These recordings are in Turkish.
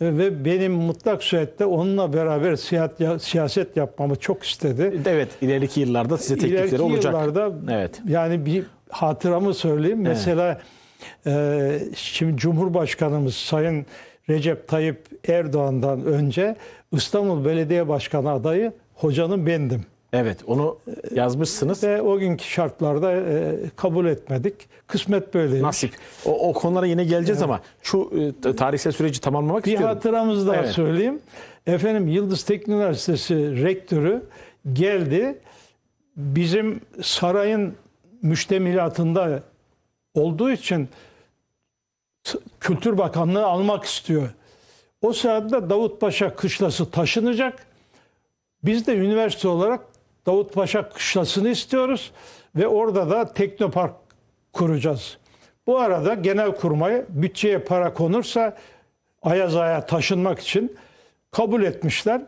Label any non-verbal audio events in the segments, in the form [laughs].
Ve benim mutlak surette onunla beraber siyaset, yapmamı çok istedi. Evet ileriki yıllarda size teklifleri İleriki olacak. yıllarda Evet. yani bir hatıramı söyleyeyim. Mesela e, şimdi Cumhurbaşkanımız Sayın Recep Tayyip Erdoğan'dan önce İstanbul Belediye Başkanı adayı hocanın bendim. Evet onu yazmışsınız. Ve o günkü şartlarda e, kabul etmedik. Kısmet böyleymiş. Nasip. O, o konulara yine geleceğiz ama şu e, tarihsel süreci tamamlamak Bir istiyorum. hatıramızı daha Evet. söyleyeyim. Efendim Yıldız Teknik Üniversitesi rektörü geldi. Bizim sarayın müştemilatında olduğu için Kültür Bakanlığı almak istiyor. O sırada Davutpaşa Kışlası taşınacak. Biz de üniversite olarak Davutpaşa Kışlası'nı istiyoruz ve orada da teknopark kuracağız. Bu arada Genelkurmay bütçeye para konursa Ayaz Ağa'ya taşınmak için kabul etmişler.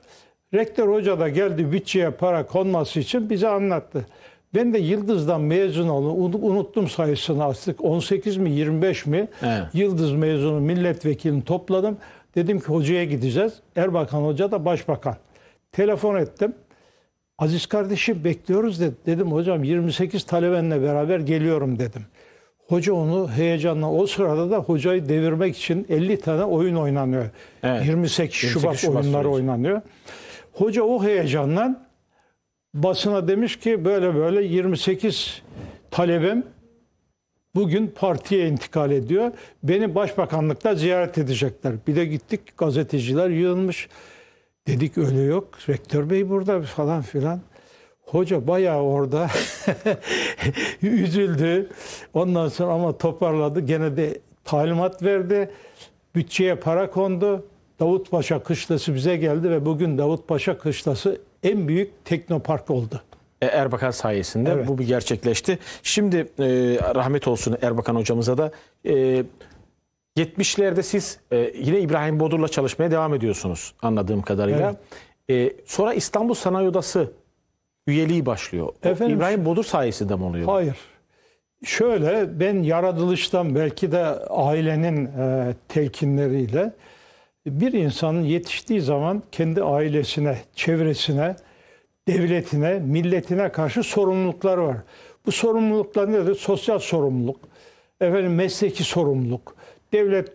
Rektör hoca da geldi bütçeye para konması için bize anlattı. Ben de Yıldız'dan mezun oldum. Unuttum sayısını artık. 18 mi 25 mi? Evet. Yıldız mezunu milletvekilini topladım. Dedim ki hocaya gideceğiz. Erbakan Hoca da başbakan. Telefon ettim. Aziz kardeşim bekliyoruz dedi. Dedim hocam 28 talebenle beraber geliyorum dedim. Hoca onu heyecanla o sırada da hocayı devirmek için 50 tane oyun oynanıyor. Evet. 28 Şubat, 28 Şubat oyunları süreci. oynanıyor. Hoca o heyecanla basına demiş ki böyle böyle 28 talebem bugün partiye intikal ediyor. Beni başbakanlıkta ziyaret edecekler. Bir de gittik gazeteciler yığılmış. Dedik öyle yok. Rektör bey burada falan filan. Hoca bayağı orada [laughs] üzüldü. Ondan sonra ama toparladı. Gene de talimat verdi. Bütçeye para kondu. Davutpaşa Kışlası bize geldi ve bugün Davutpaşa Kışlası en büyük teknopark oldu. E, Erbakan sayesinde Evet. bu bir gerçekleşti. Şimdi e, rahmet olsun Erbakan hocamıza da. E, 70'lerde siz e, yine İbrahim Bodur'la çalışmaya devam ediyorsunuz anladığım kadarıyla. E, sonra İstanbul Sanayi Odası üyeliği başlıyor. Efendim, İbrahim Bodur sayesinde mi oluyor? Hayır. Şöyle ben yaratılıştan belki de ailenin e, telkinleriyle bir insanın yetiştiği zaman kendi ailesine, çevresine, devletine, milletine karşı sorumluluklar var. Bu sorumluluklar nedir? Sosyal sorumluluk, efendim mesleki sorumluluk. Devlet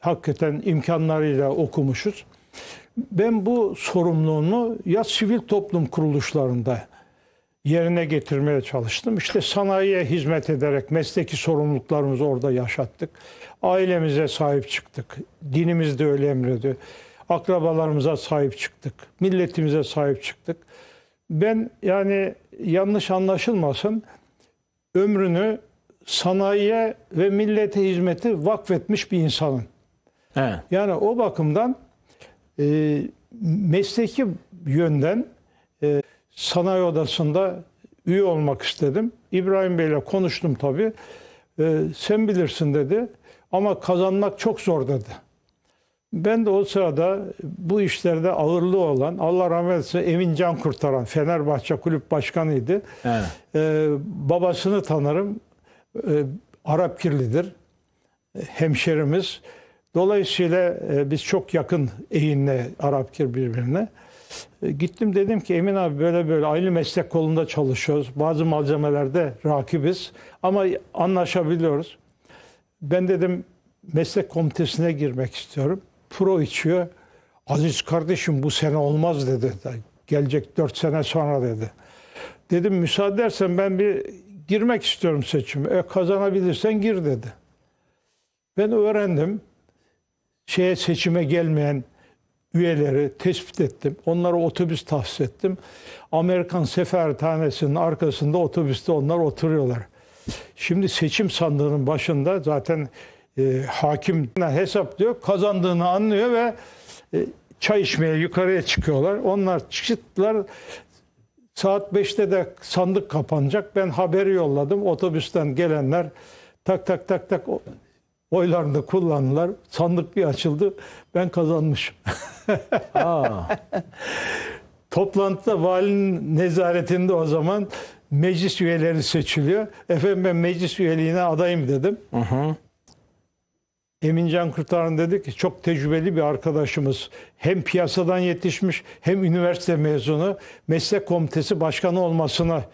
hakikaten imkanlarıyla okumuşuz. Ben bu sorumluluğumu ya sivil toplum kuruluşlarında yerine getirmeye çalıştım. İşte sanayiye hizmet ederek mesleki sorumluluklarımızı orada yaşattık. Ailemize sahip çıktık. Dinimiz de öyle emrediyor. Akrabalarımıza sahip çıktık. Milletimize sahip çıktık. Ben yani yanlış anlaşılmasın ömrünü sanayiye ve millete hizmeti vakfetmiş bir insanım. He. Yani o bakımdan e, mesleki yönden e, sanayi odasında üye olmak istedim. İbrahim Bey'le konuştum tabii. E, sen bilirsin dedi ama kazanmak çok zor dedi. Ben de o sırada bu işlerde ağırlığı olan Allah rahmet eylesin Emin Can Kurtaran Fenerbahçe kulüp başkanıydı. Evet. Ee, babasını tanırım. Ee, Arap kirlidir. Hemşerimiz. Dolayısıyla e, biz çok yakın eğinle Arapkir birbirine. E, gittim dedim ki Emin abi böyle böyle aynı meslek kolunda çalışıyoruz. Bazı malzemelerde rakibiz ama anlaşabiliyoruz. Ben dedim meslek komitesine girmek istiyorum. Pro içiyor. Aziz kardeşim bu sene olmaz dedi. Gelecek dört sene sonra dedi. Dedim müsaade edersen ben bir girmek istiyorum seçime. E, kazanabilirsen gir dedi. Ben öğrendim. Şeye seçime gelmeyen üyeleri tespit ettim. Onlara otobüs tahsis ettim. Amerikan seferhanesinin arkasında otobüste onlar oturuyorlar. Şimdi seçim sandığının başında zaten e, hakim hesaplıyor, kazandığını anlıyor ve e, çay içmeye yukarıya çıkıyorlar. Onlar çıktılar. Saat 5'te de sandık kapanacak. Ben haberi yolladım. Otobüsten gelenler tak tak tak tak oylarını kullandılar. Sandık bir açıldı. Ben kazanmışım. [laughs] Toplantıda valinin nezaretinde o zaman meclis üyeleri seçiliyor. Efendim ben meclis üyeliğine adayım dedim. Emincan Kurtaran dedi ki çok tecrübeli bir arkadaşımız. Hem piyasadan yetişmiş hem üniversite mezunu meslek komitesi başkanı olmasını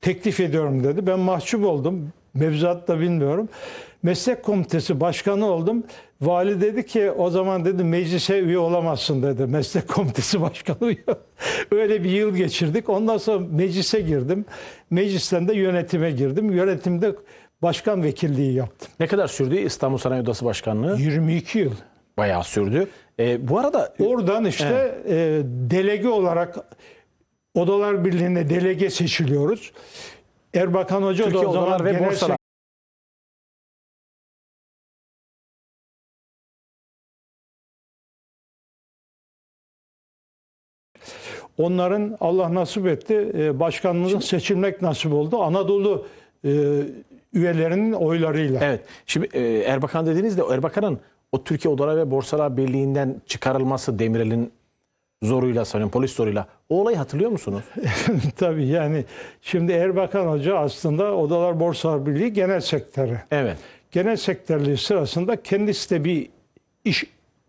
teklif ediyorum dedi. Ben mahcup oldum. Mevzuat da bilmiyorum. Meslek komitesi başkanı oldum. Vali dedi ki o zaman dedi meclise üye olamazsın dedi. [laughs] Meslek komitesi başkanı üye. Öyle bir yıl geçirdik. Ondan sonra meclise girdim. Meclisten de yönetime girdim. Yönetimde başkan vekilliği yaptım. Ne kadar sürdü İstanbul Sanayi Odası Başkanlığı? 22 yıl. Bayağı sürdü. E, bu arada Oradan işte e, delege olarak Odalar Birliği'ne delege seçiliyoruz. Erbakan Hoca Türkiye da o zaman Odalar ve Borsalar Onların Allah nasip etti e, başkanlığı seçilmek nasip oldu. Anadolu e, üyelerinin oylarıyla. Evet. Şimdi e, Erbakan dediğinizde Erbakan'ın o Türkiye Odalar ve Borsalar Birliği'nden çıkarılması Demirel'in zoruyla sanıyorum polis zoruyla. O olayı hatırlıyor musunuz? [laughs] Tabii yani şimdi Erbakan Hoca aslında Odalar Borsalar Birliği Genel Sekreteri. Evet. Genel sekreterliği sırasında kendisi de bir iş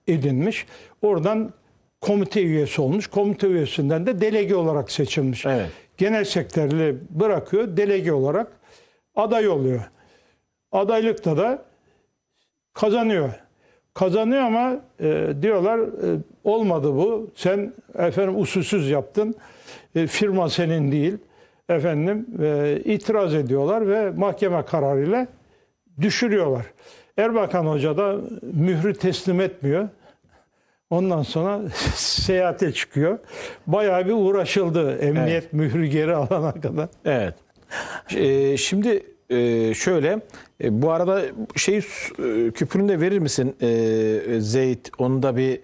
edinmiş. Oradan komite üyesi olmuş. Komite üyesinden de delege olarak seçilmiş. Evet. Genel sekreterliği bırakıyor. Delege olarak aday oluyor. Adaylıkta da kazanıyor. Kazanıyor ama e, diyorlar e, olmadı bu. Sen efendim usulsüz yaptın. E, firma senin değil. Efendim e, itiraz ediyorlar ve mahkeme kararıyla düşürüyorlar. Erbakan Hoca da mührü teslim etmiyor. Ondan sonra [laughs] seyahate çıkıyor. Bayağı bir uğraşıldı emniyet mührü geri alana kadar. Evet. E, şimdi e, şöyle e, bu arada şey e, de verir misin e, Zeyt? Onu da bir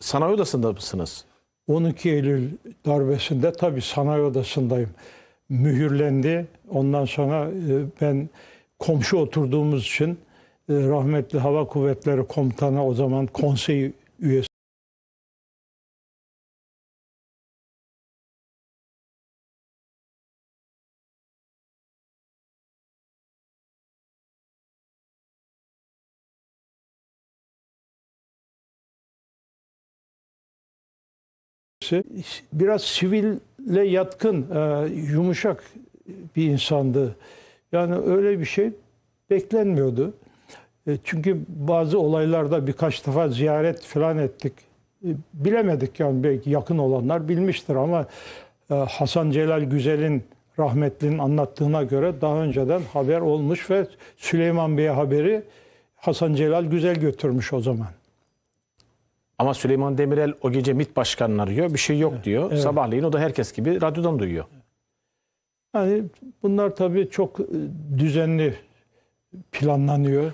sanayi odasında mısınız? 12 Eylül darbesinde tabii sanayi odasındayım. Mühürlendi. Ondan sonra ben komşu oturduğumuz için rahmetli Hava Kuvvetleri Komutanı o zaman konsey üyesi biraz siville yatkın, e, yumuşak bir insandı. Yani öyle bir şey beklenmiyordu. E, Çünkü bazı olaylarda birkaç defa ziyaret falan ettik. E, Bilemedik yani belki yakın olanlar bilmiştir ama Hasan Celal Güzel'in rahmetlinin anlattığına göre daha önceden haber olmuş ve Süleyman Bey'e haberi Hasan Celal Güzel götürmüş o zaman. Ama Süleyman Demirel o gece MİT başkanını arıyor. Bir şey yok diyor. Sabahleyin o da herkes gibi radyodan duyuyor. Yani bunlar tabii çok e, düzenli planlanıyor.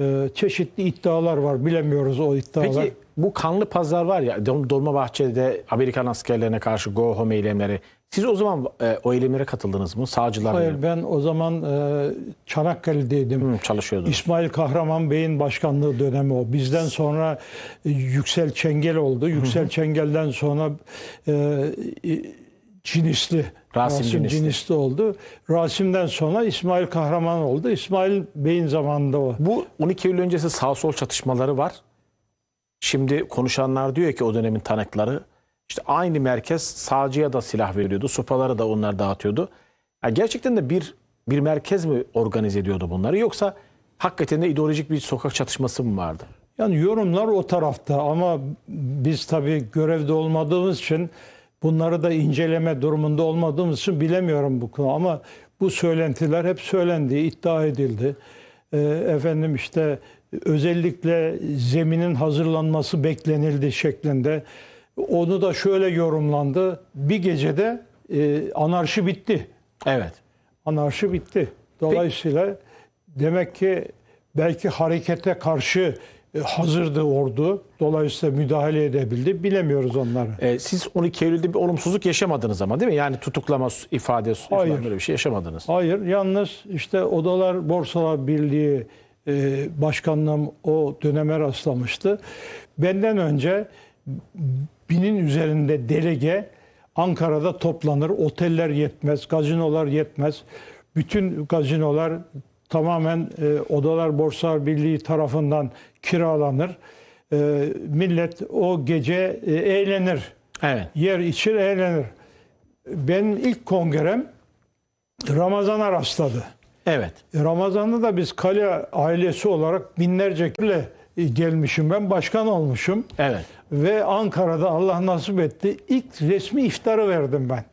Ee, Çeşitli iddialar var. Bilemiyoruz o iddialar. Peki bu kanlı pazar var ya Dol- Dolmabahçe'de Amerikan askerlerine karşı go home eylemleri. Siz o zaman e, o eylemlere katıldınız mı? Sağcılar Hayır mı? ben o zaman e, Çanakkale'deydim. Hı, çalışıyordunuz. İsmail Kahraman Bey'in başkanlığı dönemi o. Bizden sonra e, Yüksel Çengel oldu. Yüksel Çengel'den sonra e, e, Cinisli. Rasim Cinisli. oldu. Rasim'den sonra İsmail Kahraman oldu. İsmail Bey'in zamanında o. Bu 12 Eylül öncesi sağ sol çatışmaları var. Şimdi konuşanlar diyor ki o dönemin tanıkları işte aynı merkez sağcıya da silah veriyordu. Sopaları da onlar dağıtıyordu. Ya gerçekten de bir bir merkez mi organize ediyordu bunları yoksa hakikaten de ideolojik bir sokak çatışması mı vardı? Yani yorumlar o tarafta ama biz tabii görevde olmadığımız için bunları da inceleme durumunda olmadığımız için bilemiyorum bu konu ama bu söylentiler hep söylendi, iddia edildi. Ee, efendim işte özellikle zeminin hazırlanması beklenildi şeklinde. Onu da şöyle yorumlandı. Bir gecede e, anarşi bitti. Evet. Anarşi bitti. Dolayısıyla demek ki belki harekete karşı e, hazırdı ordu. Dolayısıyla müdahale edebildi. Bilemiyoruz onları. Ee, siz 12 Eylül'de bir olumsuzluk yaşamadınız ama değil mi? Yani tutuklama, ifade, falan Hayır. böyle bir şey yaşamadınız. Hayır, yalnız işte Odalar Borsalar Birliği e, başkanlığım o döneme rastlamıştı. Benden önce binin üzerinde delege Ankara'da toplanır. Oteller yetmez, gazinolar yetmez. Bütün gazinolar tamamen e, Odalar Borsalar Birliği tarafından kiralanır. E, millet o gece e, eğlenir. Evet. Yer için eğlenir. Benim ilk kongrem Ramazan'a rastladı. Evet. Ramazan'da da biz kale ailesi olarak binlerce kişiyle e, gelmişim. Ben başkan olmuşum. Evet. Ve Ankara'da Allah nasip etti. İlk resmi iftarı verdim ben.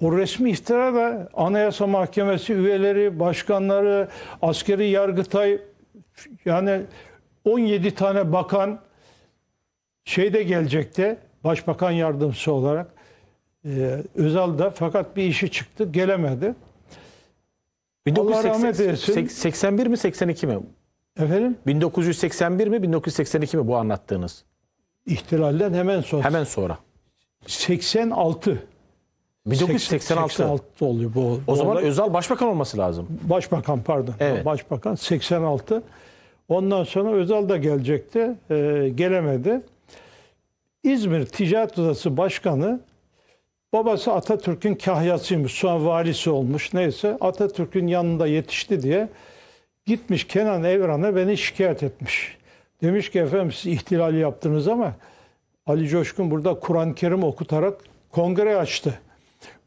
O resmi iftara da Anayasa Mahkemesi üyeleri, başkanları, askeri yargıtay yani 17 tane bakan şeyde gelecekti. Başbakan yardımcısı olarak. Ee, Özal da fakat bir işi çıktı gelemedi. Allah rahmet eylesin. 81 mi 82 mi? Efendim 1981 mi 1982 mi bu anlattığınız? İhtilalden hemen sonra. Hemen sonra. 86. 1986. 86 oluyor bu. O bu zaman olay. Özal başbakan olması lazım. Başbakan pardon. Evet. Başbakan 86. Ondan sonra Özal da gelecekti. Ee, gelemedi. İzmir Ticaret Odası Başkanı babası Atatürk'ün kahyasıymış. Sonra valisi olmuş. Neyse Atatürk'ün yanında yetişti diye gitmiş Kenan Evran'a beni şikayet etmiş. Demiş ki efendim siz ihtilal yaptınız ama Ali Coşkun burada Kur'an-ı Kerim okutarak kongre açtı.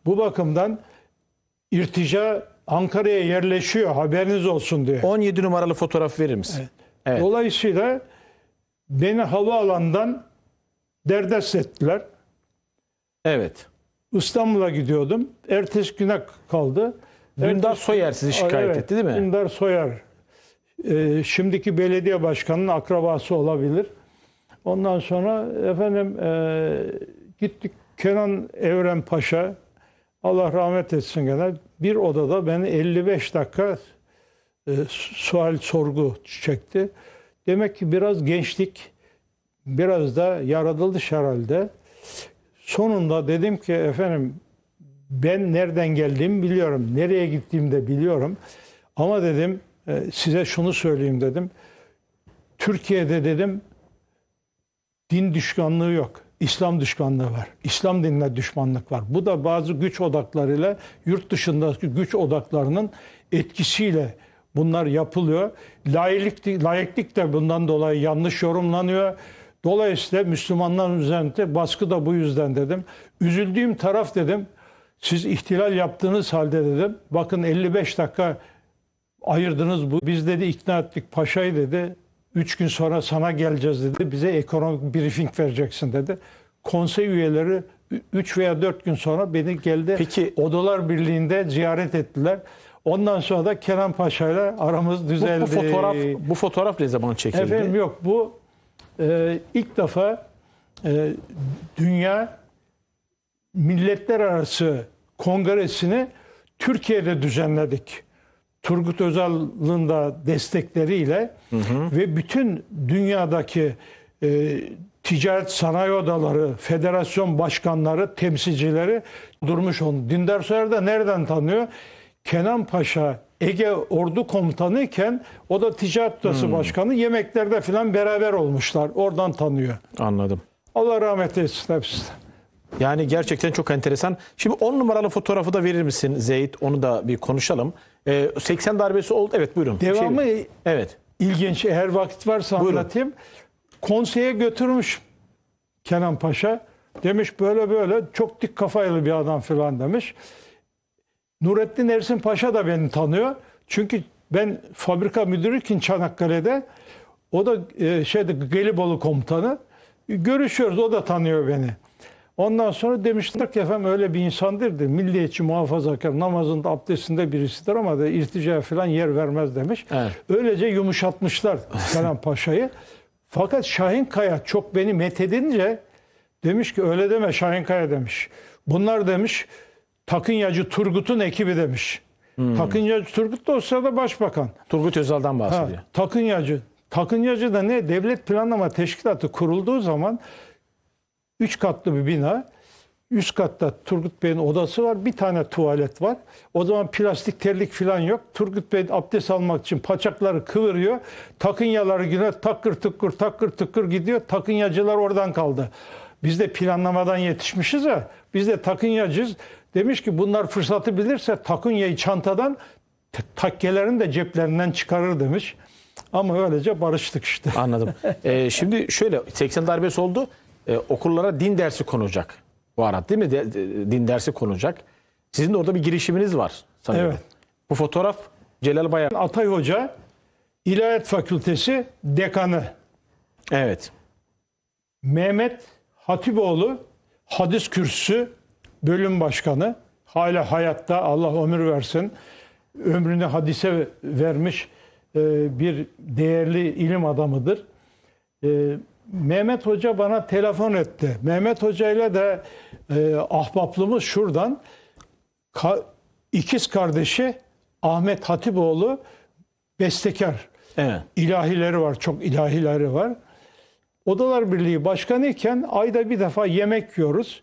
Bu bakımdan irtica Ankara'ya yerleşiyor haberiniz olsun diye. 17 numaralı fotoğraf verir misin? Evet. Dolayısıyla beni havaalanından derdest ettiler. Evet. İstanbul'a gidiyordum. Ertesi güne kaldı. Dündar Ertesi- Soyer sizi şikayet Evet, etti değil mi? Dündar Soyer. Ee, şimdiki belediye başkanının akrabası olabilir. Ondan sonra efendim e, gittik Kenan Evren Paşa Allah rahmet etsin gene bir odada beni 55 dakika e, sual sorgu çekti. Demek ki biraz gençlik biraz da yaratılış herhalde. Sonunda dedim ki efendim ben nereden geldiğimi biliyorum. Nereye gittiğimi de biliyorum. Ama dedim size şunu söyleyeyim dedim. Türkiye'de dedim din düşmanlığı yok. İslam düşmanlığı var. İslam dinine düşmanlık var. Bu da bazı güç odaklarıyla yurt dışındaki güç odaklarının etkisiyle bunlar yapılıyor. Laiklik, laiklik de bundan dolayı yanlış yorumlanıyor. Dolayısıyla Müslümanların üzerinde baskı da bu yüzden dedim. Üzüldüğüm taraf dedim. Siz ihtilal yaptığınız halde dedim. Bakın 55 dakika ayırdınız bu. Biz dedi ikna ettik paşayı dedi. Üç gün sonra sana geleceğiz dedi. Bize ekonomik briefing vereceksin dedi. Konsey üyeleri 3 veya 4 gün sonra beni geldi. Peki- Odalar Birliği'nde ziyaret ettiler. Ondan sonra da Kenan Paşa'yla aramız Bu, düzeldi. bu fotoğraf bu fotoğraf ne zaman çekildi? Efendim yok bu e, ilk defa e, dünya milletler arası kongresini Türkiye'de düzenledik. Turgut Özal'ın da destekleriyle ve bütün dünyadaki e, ticaret sanayi odaları, federasyon başkanları, temsilcileri durmuş onu. Dündar Soyer da nereden tanıyor? Kenan Paşa Ege Ordu Komutanı iken o da ticaret odası başkanı yemeklerde falan beraber olmuşlar. Oradan tanıyor. Anladım. Allah rahmet eylesin hepsine. Yani gerçekten çok enteresan. Şimdi 10 numaralı fotoğrafı da verir misin Zeyt? Onu da bir konuşalım. Ee, 80 darbesi oldu. Evet buyurun. Bir Devamı Şey- evet. ilginç eğer vakit varsa Buyurun. anlatayım. Konseye götürmüş Kenan Paşa. Demiş böyle böyle çok dik kafaylı bir adam falan demiş. Nurettin Ersin Paşa da beni tanıyor. Çünkü ben fabrika müdürüyken Çanakkale'de o da e, şeyde Gelibolu komutanı. Görüşüyoruz o da tanıyor beni. Ondan sonra demişler ki efendim öyle bir insandır de milliyetçi muhafazakar namazında abdestinde birisidir ama da irticaya falan yer vermez demiş. Evet. Öylece yumuşatmışlar Kenan [laughs] Paşa'yı. Fakat Şahin Kaya çok beni methedince demiş ki öyle deme Şahin Kaya demiş. Bunlar demiş Takınyacı Turgut'un ekibi demiş. Takınyacı Turgut da o sırada başbakan. Turgut Özal'dan Ha, bahsediyor. Takınyacı. Takınyacı da ne? Devlet Planlama Teşkilatı kurulduğu zaman üç katlı bir bina. Üst katta Turgut Bey'in odası var. Bir tane tuvalet var. O zaman plastik terlik falan yok. Turgut Bey abdest almak için paçakları kıvırıyor. Takınyaları güne takır tıkır takır tıkır gidiyor. Takınyacılar oradan kaldı. Biz de planlamadan yetişmişiz ya. Biz de takınyacıyız. Demiş ki bunlar fırsatı bilirse takınyayı çantadan takkelerini de ceplerinden çıkarır demiş. Ama öylece barıştık işte. Anladım. [laughs] Ee, şimdi şöyle 80 darbesi oldu. Ee, okullara din dersi konacak. Bu arada değil mi? De- de- din dersi konacak. Sizin de orada bir girişiminiz var sanıyorum. Evet. Bu fotoğraf Celal Bayar. Atay Hoca İlahiyat Fakültesi dekanı. Evet. Mehmet Hatipoğlu hadis kürsüsü bölüm başkanı. Hala hayatta Allah ömür versin. Ömrünü hadise vermiş e, bir değerli ilim adamıdır. Mehmet Hoca bana telefon etti. Mehmet Hoca ile de e, ahbaplığımız şuradan. Ka- ikiz kardeşi Ahmet Hatipoğlu bestekar. Evet. İlahileri var, çok ilahileri var. Odalar Birliği Başkanı iken ayda bir defa yemek yiyoruz.